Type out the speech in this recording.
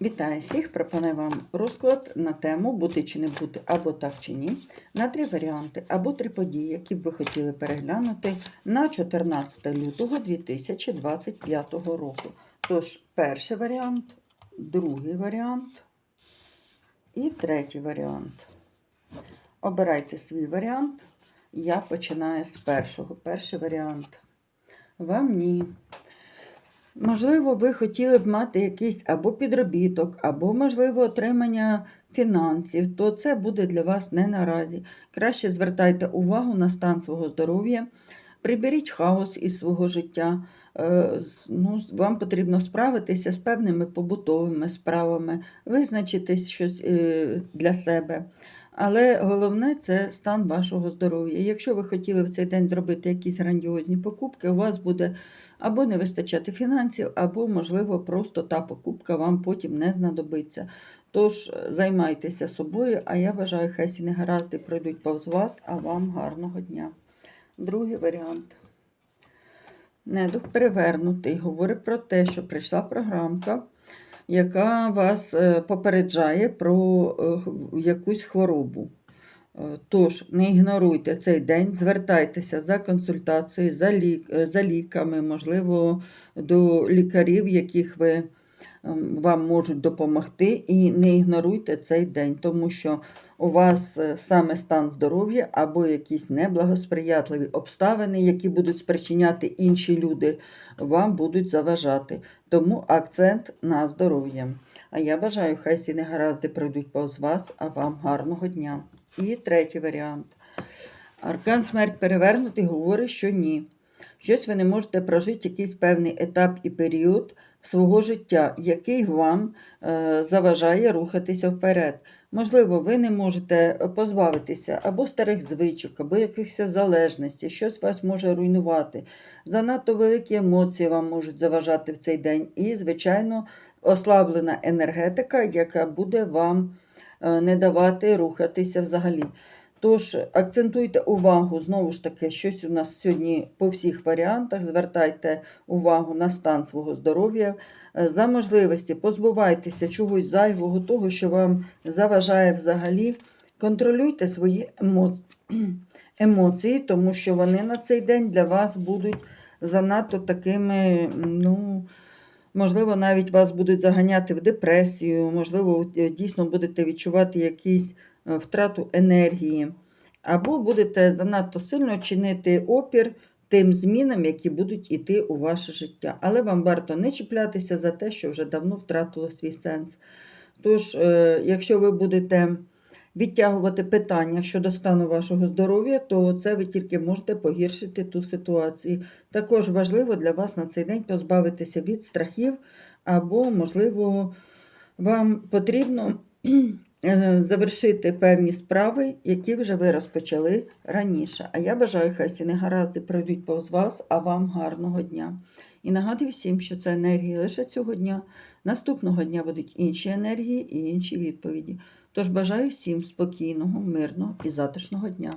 Вітаю всіх! Пропоную вам розклад на тему бути чи не бути, або так чи ні, на три варіанти, або три події, які б ви хотіли переглянути на 14 лютого 2025 року. Тож, перший варіант, другий варіант і третій варіант. Обирайте свій варіант. Я починаю з першого. Перший варіант. Вам ні. Можливо, ви хотіли б мати якийсь або підробіток, або, можливо, отримання фінансів, то це буде для вас не наразі. Краще звертайте увагу на стан свого здоров'я, приберіть хаос із свого життя. Е, Ну, вам потрібно справитися з певними побутовими справами, визначити щось е, для себе. Але головне це стан вашого здоров'я. Якщо ви хотіли в цей день зробити якісь грандіозні покупки, у вас буде або не вистачати фінансів, або, можливо, просто та покупка вам потім не знадобиться. Тож е, займайтеся собою, а я бажаю, хай всі негаразди пройдуть повз вас, а вам гарного дня. Другий варіант. Недух перевернутий. Говорить про те, що прийшла програмка, яка вас е, попереджає про е, якусь хворобу. Е, Тож, не ігноруйте цей день, звертайтеся за консультацією, за, лік, за ліками, можливо, до лікарів, яких ви, вам можуть допомогти, і не ігноруйте цей день, тому що у вас е, саме стан здоров'я або якісь неблагосприятливі обставини, які будуть спричиняти інші люди, вам будуть заважати. Тому акцент на здоров'я. А я бажаю, хай всі негаразди пройдуть повз вас, а вам гарного дня. І третій варіант. Аркан смерть перевернутий говорить, що ні. Щось ви не можете прожити якийсь певний етап і період свого життя, який вам е, заважає рухатися вперед. Можливо, ви не можете позбавитися або старих звичок, або якихось залежностей, щось вас може руйнувати. Занадто великі емоції вам можуть заважати в цей день. І, звичайно, ослаблена енергетика, яка буде вам е, не давати рухатися взагалі. Тож акцентуйте увагу, знову ж таки, щось у нас сьогодні по всіх варіантах. Звертайте увагу на стан свого здоров'я. Е, За можливості позбувайтеся чогось зайвого, того, що вам заважає взагалі. Контролюйте свої емоції, тому що вони на цей день для вас будуть занадто такими, ну, можливо, навіть вас будуть заганяти в депресію, можливо, е, дійсно будете відчувати якісь втрату енергії, або будете занадто сильно чинити опір тим змінам, які будуть йти у ваше життя. Але вам варто не чіплятися за те, що вже давно втратило свій сенс. Тож, е, якщо ви будете відтягувати питання щодо стану вашого здоров'я, то це ви тільки можете погіршити ту ситуацію. Також важливо для вас на цей день позбавитися від страхів, або, можливо, вам потрібно е, завершити певні справи, які вже ви розпочали раніше. А я бажаю, хай всі негаразди пройдуть повз вас, а вам гарного дня. І нагадую всім, що це енергії лише цього дня. Наступного дня будуть інші енергії і інші відповіді. Тож бажаю всім спокійного, мирного і затишного дня.